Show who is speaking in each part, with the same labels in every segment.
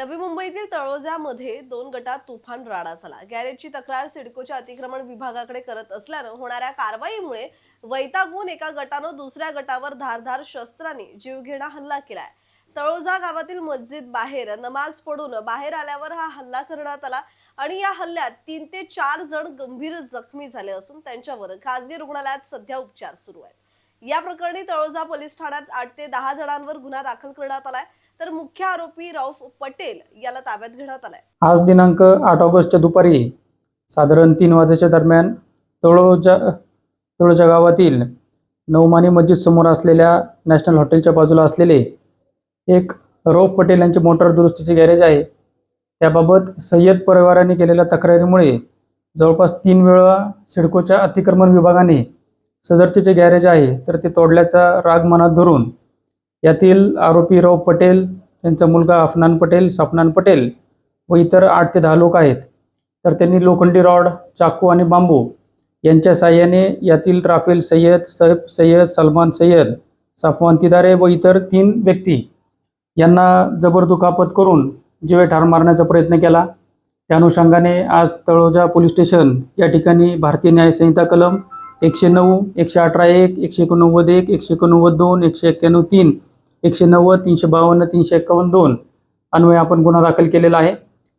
Speaker 1: नवी मुंबईतील तळोजामध्ये दोन गटात तुफान राडा झाला. गॅरेजची तक्रार सिडकोच्या अतिक्रमण विभागाकडे करत असल्यानं होणाऱ्या कारवाईमुळे वैतागून एका गटानं दुसऱ्या गटावर धारधार शस्त्राने जीवघेणा हल्ला केलाय. तळोजा गावातील मस्जिद बाहेर नमाज पडून बाहेर आल्यावर हा हल्ला करण्यात आला आणि या हल्ल्यात तीन ते चार जण गंभीर जखमी झाले असून त्यांच्यावर खासगी रुग्णालयात सध्या उपचार सुरू आहेत. या प्रकरणी तळोजा पोलीस ठाण्यात आठ ते दहा जणांवर गुन्हा दाखल करण्यात आलाय. तर मुख्य आरोपी राऊफ पटेल याला ताब्यात घेण्यात आलाय.
Speaker 2: आज दिनांक आठ ऑगस्टच्या दुपारी साधारण तीन वाजेच्या दरम्यान तळोजा तळोजा गावातील नवमानी मस्जिद समोर असलेल्या नॅशनल हॉटेलच्या बाजूला असलेले एक रौफ पटेल यांचे मोटार दुरुस्तीचे गॅरेज आहे. त्याबाबत सय्यद परिवाराने केलेल्या तक्रारीमुळे जवळपास तीन वेळा सिडकोच्या अतिक्रमण विभागाने सदरचे जे गॅरेज आहे तर ते तोडल्याचा राग मनात धरून यातील आरोपी राव पटेल त्यांचा मुलगा अफनान पटेल सफनान पटेल व इतर आठ ते दहा लोक आहेत. तर त्यांनी लोखंडी रॉड चाकू आणि बांबू यांच्या साह्याने यातील राफेल सय्यद सैफ सय्यद सलमान सय्यद सफवान तिदारे व इतर तीन व्यक्ती यांना जबर दुखापत करून जीवे ठार मारण्याचा प्रयत्न केला. त्या अनुषंगाने आज तळोजा पोलीस स्टेशन या ठिकाणी भारतीय न्याय संहिता कलम एकशे नऊ एकशे अठरा एक एकशे एकोणनव्वद एक एकशे एकोणनव्वद दोन एकशे एक्क्याण्णव तीन एकशे नव्वद तीनशे बावन्न तीनशे एक्कावन्न दोन अन्वये आपण गुन्हा दाखल केलेला आहे.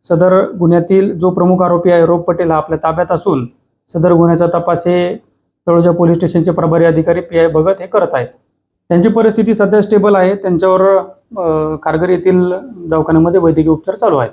Speaker 2: सदर गुन्ह्यातील जो प्रमुख आरोपी आहे रोप पटेल हा आपल्या ताब्यात असून सदर गुन्ह्याचा तपास हे तळोजा पोलीस स्टेशनचे प्रभारी अधिकारी पी आय भगत हे करत आहेत. त्यांची परिस्थिती सध्या स्टेबल आहे. त्यांच्यावर कारगर येथील दवाखान्यामध्ये वैद्यकीय उपचार चालू आहेत.